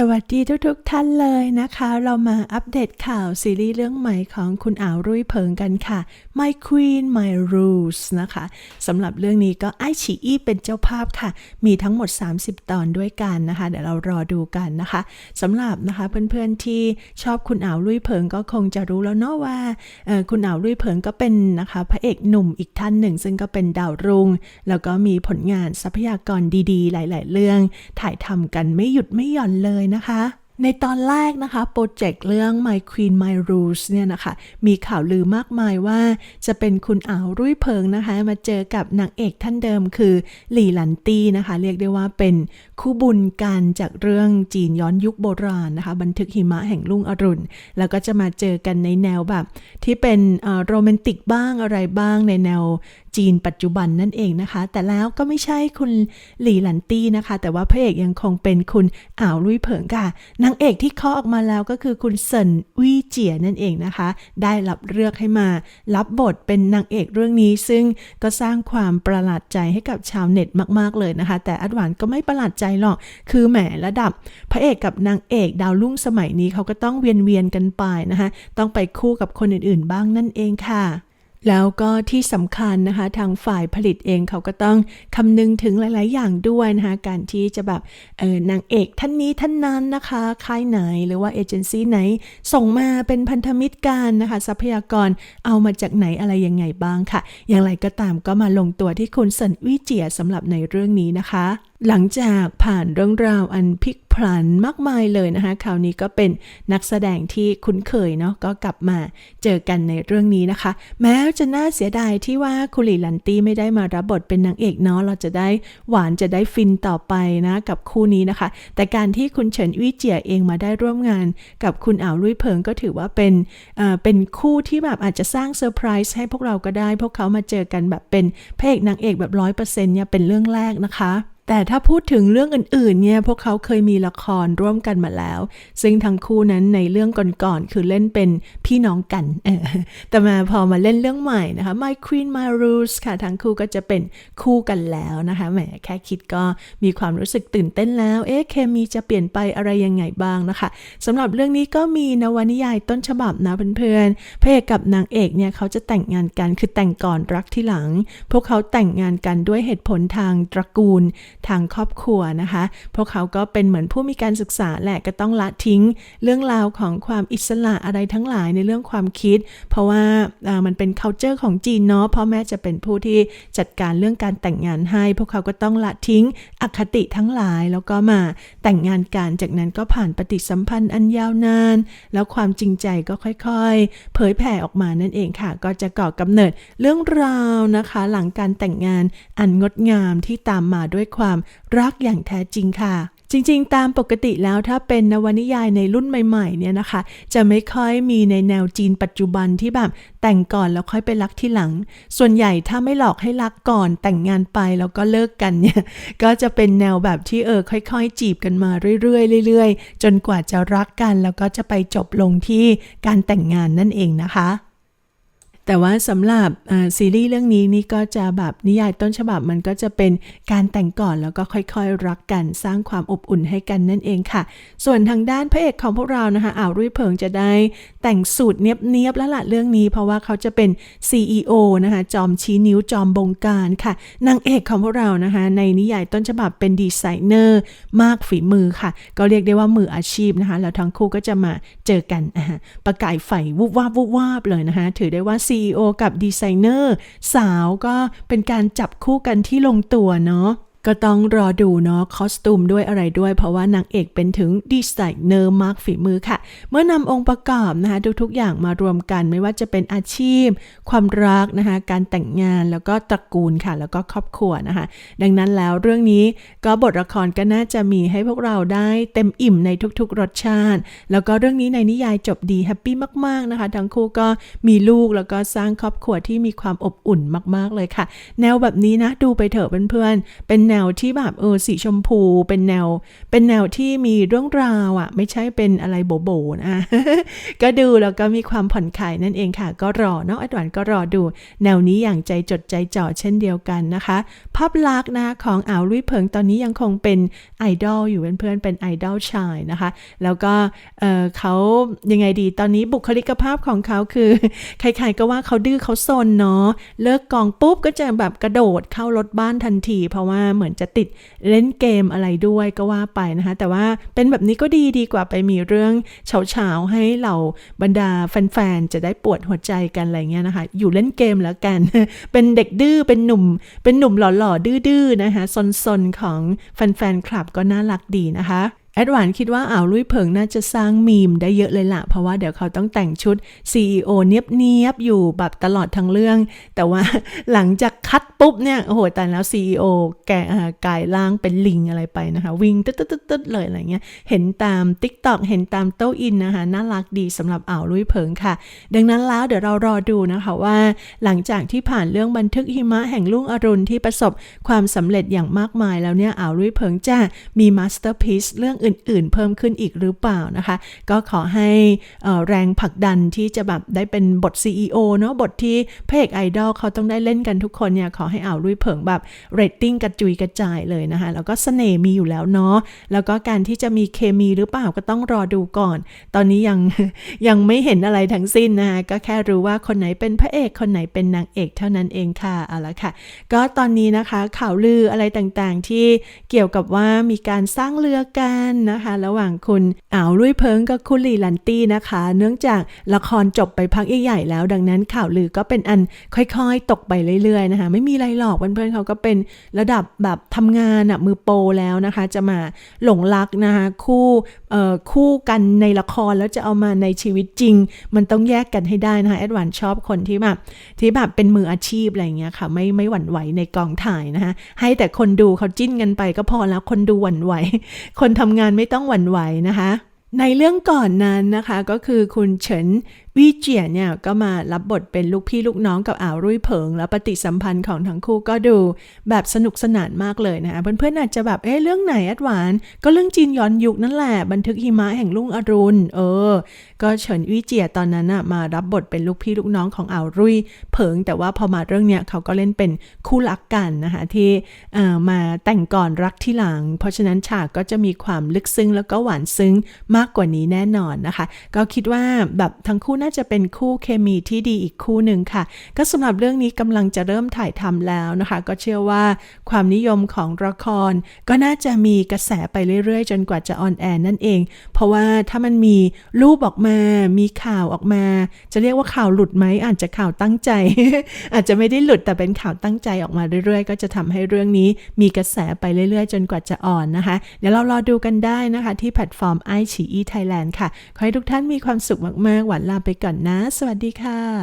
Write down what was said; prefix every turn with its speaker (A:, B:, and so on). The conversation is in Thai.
A: สวัสดีทุกๆทท่านเลยนะคะ เรามาอัปเดตข่าวซีรีส์เรื่องใหม่ของคุณอ่าวรุ่ยเพิงกันค่ะ My Queen My Rules นะคะสำหรับเรื่องนี้ก็ไอฉีอี้เป็นเจ้าภาพค่ะ มีทั้งหมด 30 ตอนด้วยกันนะคะ เดี๋ยวเรารอดูกันนะคะสำหรับนะคะเพื่อนๆที่ชอบคุณอ่าวรุ่ยเพิงก็คงจะรู้แล้วเนาะว่าคุณอ่าวรุ่ยเพิงก็เป็นนะคะพระเอกหนุ่มอีกท่านหนึ่ง ซึ่งก็เป็นดาวรุ่งแล้วก็มีผลงานทรัพยากรดีๆ หลาย ๆ เรื่อง ถ่ายทำกันไม่หยุดไม่หย่อนเลยนะคะ ในตอนแรกนะคะ โปรเจกต์เรื่อง My Queen My Rules เนี่ยนะคะ มีข่าวลือมากมายว่า จะเป็นคุณอาวรุ่ยเพิงนะคะ มาเจอกับนางเอกท่านเดิมคือหลี่หลันตี้นะคะ เรียกได้ว่าเป็น คู่บุญกันจากเรื่องจีนย้อนยุคโบราณนะคะ บันทึกหิมะแห่งลุ่งอรุณ แล้วก็จะมาเจอกันในแนวแบบ ที่เป็นโรแมนติกบ้างอะไรบ้างในแนวจีนปัจจุบันนั่นเองนะคะ แต่แล้วก็ไม่ใช่คุณหลี่หลันตี้นะคะ แต่ว่าพระเอกยังคงเป็นคุณอ่าวลุยเผิงค่ะนางเอกที่เคาะออกมาแล้วก็คือคุณเซินวี่เจียนั่นเองนะคะ ได้รับเลือกให้มา รับบทเป็นนางเอกเรื่องนี้ ซึ่งก็สร้างความประหลาดใจให้กับชาวเน็ตมาก ๆเลยนะคะ แต่อัดหวานก็ไม่ประหลาดใจหรอก คือแหมระดับพระเอกกับนางเอกดาวรุ่งสมัยนี้เขาก็ต้องเวียนเวียนๆกันไปนะคะต้องไปคู่กับคนอื่นๆบ้างนั่นเองค่ะแล้วก็ที่สำคัญนะคะทางฝ่ายผลิตเองเขาก็ต้องคำนึงถึงหลาย ๆ อย่างด้วยนะคะการที่จะแบบเออนางเอกท่านนี้ท่านนั้นนะคะค่ายไหนหรือว่าเอเจนซี่ไหน ส่งมาเป็นพันธมิตรกันนะคะทรัพยากรเอามาจากไหนอะไรยังไงบ้างค่ะ อย่างไรก็ตามก็มาลงตัวที่คุณสันวิเจียสำหรับในเรื่องนี้นะคะหลังจากผ่านเรื่องราวอันพลิกพลันมากมายเลยนะคะ คราวนี้ก็เป็นนักแสดงที่คุ้นเคยเนาะก็กลับมาเจอกันในเรื่องนี้นะคะ แม้จะน่าเสียดายที่ว่าคุหลีลันตี้ไม่ได้มารับบทเป็นนางเอกเนาะเราจะได้หวานจะได้ฟินต่อไปนะกับคู่นี้นะคะ แต่การที่คุณเฉินวิเจียเองมาได้ร่วมงาน กับคุณอ่าวลุยเพิงก็ถือว่าเป็นเอ่อเป็นคู่ที่แบบอาจจะสร้างเซอร์ไพรส์ให้พวกเราก็ได้ พวกเขามาเจอกันแบบเป็นพระเอกนางเอกแบบร้อยเปอร์เซ็นต์เนี่ยเป็นเรื่องแรกนะคะ แต่ถ้าพูดถึงเรื่องอื่นๆ เนี่ยพวกเขาเคยมีละครร่วมกันมาแล้ว ซึ่งทั้งคู่นั้นในเรื่องก่อนๆ คือเล่นเป็นพี่น้องกันเออแต่มาพอมาเล่นเรื่องใหม่นะคะ My Queen My Rules ค่ะ ทั้งคู่ก็จะเป็นคู่กันแล้วนะคะแหมแค่คิดก็มีความรู้สึกตื่นเต้นแล้ว เอ๊ะเคมีจะเปลี่ยนไปอะไรยังไงบ้างนะคะสำหรับเรื่องนี้ก็มีนวนิยายต้นฉบับนะเพื่อนๆพระเอกกับนางเอกเนี่ยเขาจะแต่งงานกันคือแต่งก่อนรักที่หลัง พวกเขาแต่งงานกันด้วยเหตุผลทางตระกูลทางครอบครัวนะคะ พวกเขาก็เป็นเหมือนผู้มีการศึกษาแหละก็ต้องละทิ้ง เรื่องราวของความอิสระอะไรทั้งหลายในเรื่องความคิด เพราะว่ามันเป็น culture ของจีนเนาะพ่อแม่จะเป็นผู้ที่จัดการเรื่องการแต่งงานให้ พวกเขาก็ต้องละทิ้งอคติทั้งหลายแล้วก็มาแต่งงานกันจากนั้นก็ผ่านปฏิสัมพันธ์อันยาวนาน แล้วความจริงใจก็ค่อยๆ เผยแผ่ออกมานั่นเองค่ะ ก็จะก่อกำเนิดเรื่องราวนะคะ หลังการแต่งงานอันงดงามที่ตามมาด้วยความรักอย่างแท้จริงค่ะ จริงๆ ตามปกติแล้วถ้าเป็นนวนิยายในรุ่นใหม่ๆเนี่ยนะคะ จะไม่ค่อยมีในแนวจีนปัจจุบันที่แบบแต่งก่อนแล้วค่อยไปรักที่หลัง ส่วนใหญ่ถ้าไม่หลอกให้รักก่อนแต่งงานไปแล้วก็เลิกกันเนี่ยก็จะเป็นแนวแบบที่เออค่อย ๆ จีบกันมาเรื่อยๆเรื่อยๆ จนกว่าจะรักกันแล้วก็จะไปจบลงที่การแต่งงานนั่นเองนะคะ แต่ว่าสำหรับซีรีส์เรื่องนี้นี่ก็จะแบบนิยายต้นฉบับมันก็จะเป็นการแต่งก่อนแล้วก็ค่อยๆ รักกันสร้างความอบอุ่นให้กันนั่นเองค่ะ ส่วนทางด้านพระเอกของพวกเรานะคะอ่าวรุ่ยเพิงจะได้แต่งสูตรเนียบๆแล้วล่ะเรื่องนี้เพราะว่าเขาจะเป็น CEO นะคะจอมชี้นิ้วจอมบงการค่ะนางเอกของพวกเรานะคะในนิยายต้นฉบับเป็นดีไซเนอร์มากฝีมือค่ะ ก็เรียกได้ว่ามืออาชีพนะคะแล้วทั้งคู่ก็จะมาเจอกันอ่าประกายไฟวุบวาบวุบวาบเลยนะคะถือได้ว่า CEO กับดีไซเนอร์สาวก็เป็นการจับคู่กันที่ลงตัวเนาะ ก็ต้องรอดูเนาะคอสตูมด้วยอะไรด้วย เพราะว่านางเอกเป็นถึงดีไซเนอร์มากฝีมือค่ะ เมื่อนำองค์ประกอบนะคะทุกๆอย่างมารวมกันไม่ว่าจะเป็นอาชีพ ความรักนะคะการแต่งงานแล้วก็ตระกูลค่ะ แล้วก็ครอบครัวนะคะ ดังนั้นแล้วเรื่องนี้ก็บทละครก็น่าจะมีให้พวกเราได้เต็มอิ่มในทุกๆ รสชาติ แล้วก็เรื่องนี้ในนิยายจบดีแฮปปี้มากๆนะคะทั้งคู่ก็มีลูกแล้วก็สร้างครอบครัวที่มีความอบอุ่นมาก ๆเลยค่ะ แนวแบบนี้นะดูไปเถอะเพื่อนๆเป็นแนววที่แบบเออสีชมพู เป็นแนว เป็นแนวที่มีเรื่องราวอะ่ะ ไม่ใช่เป็นอะไรโบโบนะก็ดูแล้วก็มีความผ่อนคลายนั่นเองค่ะ ก็รอนองแอดวานก็รอดู แนวนี้อย่างใจจดใจจ่อเช่นเดียวกันนะคะ ภาพลักษณ์นะของอ่าวลุยเพิงตอนนี้ยังคงเป็นไอดอลอยู่เพื่อนๆเป็นไอดอลชายนะคะ แล้วก็เออเขายังไงดีตอนนี้บุคลิกภาพของเขาคือ ใครๆก็ว่าเขาดื้อเขาซนเนาะเลิกกองปุ๊บก็จะแบบกระโดดเข้ารถบ้านทันที เพราะว่าเหมือนจะติดเล่นเกมอะไรด้วยก็ว่าไปนะคะ แต่ว่าเป็นแบบนี้ก็ดีดีกว่าไปมีเรื่องเฉาๆให้เหล่าบรรดาแฟนๆจะได้ปวดหัวใจกันอะไรเงี้ยนะคะ อยู่เล่นเกมแล้วกัน เป็นเด็กดื้อเป็นหนุ่ม เป็นหนุ่มหล่อๆดื้อๆนะคะซนๆของแฟนๆคลับก็น่ารักดีนะคะ แอดวานคิดว่าอ่าวลุยเผิงน่าจะสร้างมีมได้เยอะเลยละเพราะว่าเดี๋ยวเขาต้องแต่งชุด CEO เนียบๆอยู่แบบตลอดทั้งเรื่อง แต่ว่าหลังจากคัดปุ๊บเนี่ยโอ้โหแต่แล้ว CEO แก่กายร่างเป็นลิงอะไรไปนะคะ วิ่งตึ๊ดๆๆเลยอะไรเงี้ยเห็นตาม TikTok เห็นตามโต้อินนะคะน่ารักดีสำหรับอ่าวลุยเผิงค่ะ ดังนั้นแล้วเดี๋ยวเรารอดูนะคะว่าหลังจากที่ผ่านเรื่องบันทึกหิมะแห่งลุ่งอรุณที่ประสบความสำเร็จอย่างมากมายแล้วเนี่ยอ่าวลุยเผิงจะมีมาสเตอร์พีซเรื่องอื่นๆ เพิ่มขึ้นอีกหรือเปล่านะคะ ก็ขอให้แรงผลักดันที่จะแบบได้เป็นบท CEO เนาะบทที่พระเอกไอดอลเขาต้องได้เล่นกันทุกคนเนี่ยขอให้อ่าวลุยเผิงแบบเรตติ้งกระจุยกระจายเลยนะคะ แล้วก็เสน่ห์มีอยู่แล้วเนาะแล้วก็การที่จะมีเคมีหรือเปล่าก็ต้องรอดูก่อน ตอนนี้ยังยังไม่เห็นอะไรทั้งสิ้นนะคะก็แค่รู้ว่าคนไหนเป็นพระเอกคนไหนเป็นนางเอกเท่านั้นเองค่ะเอาละค่ะ ก็ตอนนี้นะคะข่าวลืออะไรต่างๆ ที่เกี่ยวกับว่ามีการสร้างเรือกันนะคะ ระหว่างคุณอ่าวลุยเพิงกับคุณลีลันตี้นะคะ เนื่องจากละครจบไปพักใหญ่ๆแล้ว ดังนั้นข่าวลือก็เป็นอันค่อยๆ ตกไปเรื่อยๆนะคะ ไม่มีอะไรหรอกเพื่อนๆเขาก็เป็นระดับแบบทำงานอะมือโปรแล้วนะคะ จะมาหลงรักนะคะคู่เอ่อคู่กันในละครแล้วจะเอามาในชีวิตจริง มันต้องแยกกันให้ได้นะคะแอดวานชอบคนที่แบบที่แบบเป็นมืออาชีพอะไรอย่างเงี้ยค่ะ ไม่ไม่หวั่นไหวในกองถ่ายนะคะให้แต่คนดูเขาจิ้นกันไปก็พอแล้วคนดูหวั่นไหวคนทำงานไม่ต้องหวั่นไหวนะคะ ในเรื่องก่อนนั้นนะคะก็คือคุณเฉิน วีเจียเนี่ยก็มารับบทเป็นลูกพี่ลูกน้องกับอ่าวรุ่ยเผิง แล้วปฏิสัมพันธ์ของทั้งคู่ก็ดูแบบสนุกสนานมากเลยนะคะเพื่อนๆอาจจะแบบเอ๊ะเรื่องไหนแอดวานก็เรื่องจีนย้อนยุคนั่นแหละบันทึกหิมะแห่งลุ่งอรุณเออ ก็เฉินวีเจียตอนนั้นน่ะมารับบทเป็นลูกพี่ลูกน้องของอ่าวรุ่ยเผิง แต่ว่าพอมาเรื่องเนี้ยเขาก็เล่นเป็นคู่รักกันนะคะที่เอ่อมาแต่งก่อนรักที่หลัง เพราะฉะนั้นฉากก็จะมีความลึกซึ้งแล้วก็หวานซึ้งมากกว่านี้แน่นอนนะคะ ก็คิดว่าแบบทั้งคู่น่าาจะเป็นคู่เคมีที่ดีอีกคู่หนึ่งค่ะ ก็สำหรับเรื่องนี้กำลังจะเริ่มถ่ายทำแล้วนะคะ ก็เชื่อว่าความนิยมของละคร ก็น่าจะมีกระแสไปเรื่อยๆ จนกว่าจะออนแอร์นั่นเอง เพราะว่าถ้ามันมีรูปออกมา มีข่าวออกมา จะเรียกว่าข่าวหลุดไหมอาจจะข่าวตั้งใจ อาจจะไม่ได้หลุดแต่เป็นข่าวตั้งใจออกมาเรื่อยๆ ก็จะทำให้เรื่องนี้มีกระแสไปเรื่อยๆ จนกว่าจะอ่อนนะคะ เดี๋ยวเรารอดูกันได้นะคะ ที่แพลตฟอร์มไอฉีอีไทยแลนด์ค่ะ ขอให้ทุกท่านมีความสุขมากๆหวานลาไปก่อนนะ สวัสดีค่ะ